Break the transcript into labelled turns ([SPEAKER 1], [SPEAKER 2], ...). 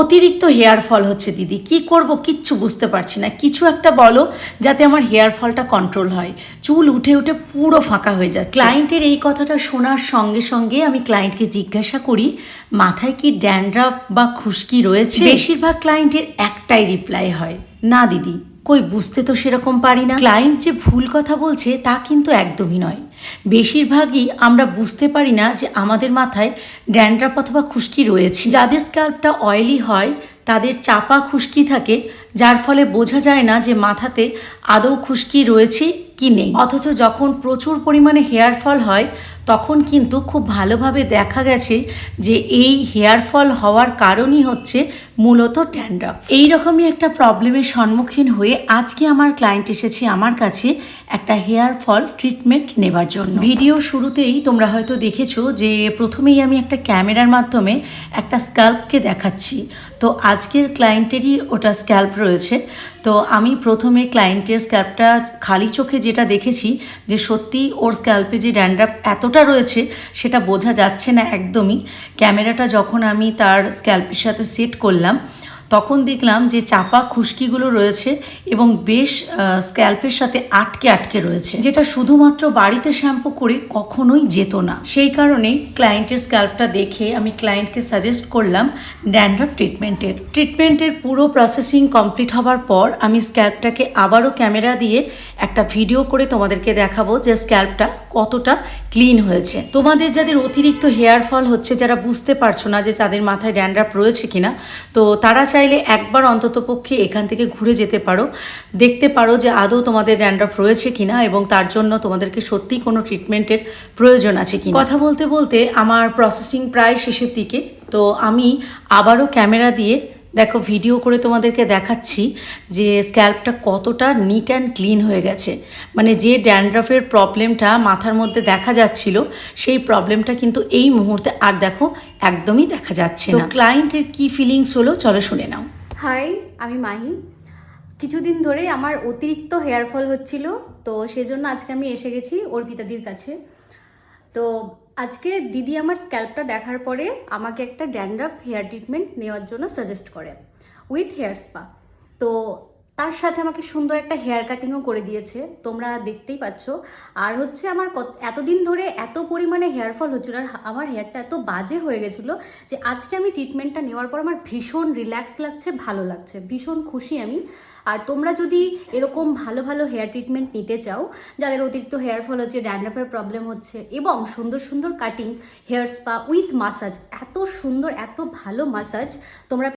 [SPEAKER 1] অতিরিক্ত hair fall হচ্ছে দিদি। কি করব কিচ্ছু বুঝতে পারছি না। কিছু একটা বলো যাতে আমার হেয়ার ফলটা কন্ট্রোল হয়। চুল উঠে উঠে পুরো ফাঁকা হয়ে যাচ্ছে। ক্লায়েন্টের এই কথাটা শোনার সঙ্গে সঙ্গে আমি ক্লায়েন্টকে জিজ্ঞাসা করি মাথায় কি ড্যান্ড্রাফ বা খুশকি রয়েছে? বেশিরভাগ ক্লায়েন্টের একটাই রিপ্লাই হয় না দিদি। কই বুঝতে তো সেরকম পারি না। ক্লায়েন্ট যে ভুল কথা বলছে, তা কিন্তু একদমই নয়। বেশিরভাগই আমরা বুঝতে পারি না যে আমাদের মাথায় ড্যান্ড্রাফ অথবা খুশকি রয়েছে। যাদের স্ক্যাল্পটা অয়েলি হয়, তাদের চাপা খুশকি থাকে, যার ফলে বোঝা যায় না যে মাথাতে আদৌ খুশকি রয়েছে কি নেই। অথচ যখন প্রচুর পরিমাণে হেয়ার ফল হয়, তখন কিন্তু খুব ভালোভাবে দেখা গেছে যে এই হেয়ার ফল হওয়ার কারণই হচ্ছে মূলত ট্যান্ড্রাফ এইরকমই একটা প্রবলেমের সম্মুখীন হয়ে আজকে আমার ক্লায়েন্ট এসেছে আমার কাছে একটা হেয়ার ফল ট্রিটমেন্ট নেবার জন্য। ভিডিও শুরুতেই তোমরা হয়তো দেখেছ যে প্রথমেই আমি একটা ক্যামেরার মাধ্যমে একটা স্ক্যাল্পকে দেখাচ্ছি। তো আজকের ক্লায়েন্টেরই ওটা স্ক্যাল্প রয়েছে। তো আমি প্রথমে ক্লায়েন্টের স্ক্যাল্পটা খালি চোখে যেটা দেখেছি যে সত্যি ওর স্ক্যাল্পে যে ড্যান্ড্রাফ এতটা রয়েছে সেটা বোঝা যাচ্ছে না একদমই। ক্যামেরাটা যখন আমি তার স্ক্যাল্পের সাথে সেট করলাম বললাম তখন দেখলাম যে চাপা খুশকিগুলো রয়েছে এবং বেশ স্ক্যাল্পের সাথে আটকে আটকে রয়েছে। যেটা শুধুমাত্র বাড়িতে শ্যাম্পু করে কখনোই যেত না। সেই কারণেই ক্লায়েন্টের স্ক্যাল্পটা দেখে আমি ক্লায়েন্টকে সাজেস্ট করলাম ড্যান্ড্রাফ ট্রিটমেন্টের ট্রিটমেন্টের পুরো প্রসেসিং কমপ্লিট হবার পর আমি স্ক্যাল্পটাকে আবারও ক্যামেরা দিয়ে একটা ভিডিও করে তোমাদেরকে দেখাবো যে স্ক্যাল্পটা কতটা ক্লিন হয়েছে। তোমাদের যাদের অতিরিক্ত হেয়ার ফল হচ্ছে, যারা বুঝতে পারছ না যে তাদের মাথায় ড্যান্ড্রাফ রয়েছে কিনা, তো তারা চাইলে একবার অন্ততপক্ষে এখান থেকে ঘুরে যেতে পারো। দেখতে পারো যে আদৌ তোমাদের ড্যান্ড্রফ রয়েছে কিনা এবং তার জন্য তোমাদেরকে সত্যি কোনো ট্রিটমেন্টের প্রয়োজন আছে কি কথা বলতে বলতে আমার প্রসেসিং প্রায় শেষের দিকে। তো আমি আবারও ক্যামেরা দিয়ে দেখো ভিডিও করে তোমাদেরকে দেখাচ্ছি যে স্ক্যাল্পটা কতটা নিট অ্যান্ড ক্লিন হয়ে গেছে। মানে যে ড্যান্ড্রাফের প্রবলেমটা মাথার মধ্যে দেখা যাচ্ছিল সেই প্রবলেমটা কিন্তু এই মুহূর্তে আর দেখো একদমই দেখা যাচ্ছে না। ক্লায়েন্টের কি ফিলিংস হলো? চলো শুনে নাও।
[SPEAKER 2] হাই আমি মাহি। কিছুদিন ধরে আমার অতিরিক্ত হেয়ার ফল হচ্ছিল তো সেজন্য আজকে আমি এসে গেছি অর্পিতাদির কাছে। তো আজকে দিদি আমার স্ক্যাল্পটা দেখার পরে আমাকে একটা ড্যান্ড্রাফ হেয়ার ট্রিটমেন্ট নেওয়ার জন্য সাজেস্ট করে, উইথ হেয়ার স্পা। তো তার সাথে আমাকে সুন্দর একটা হেয়ার কাটিংও করে দিয়েছে, তোমরা দেখতেই পাচ্ছ। আর হচ্ছে আমার এতদিন ধরে এত পরিমাণে হেয়ার ফল হচ্ছিল আর আমার হেয়ারটা এত বাজে হয়ে গেছিল যে আজকে আমি ট্রিটমেন্টটা নেওয়ার পর আমার ভীষণ রিল্যাক্স লাগছে, ভালো লাগছে, ভীষণ খুশি আমি। আর তোমরা যদি এরকম ভালো ভালো হেয়ার ট্রিটমেন্ট নিতে চাও, যাদের অতিরিক্ত হেয়ার ফল হচ্ছে ড্যান্ড্রাফের প্রবলেম হচ্ছে, এবং সুন্দর সুন্দর cutting hair spa with massage এত সুন্দর, এত ভালো মাসাজ তোমরা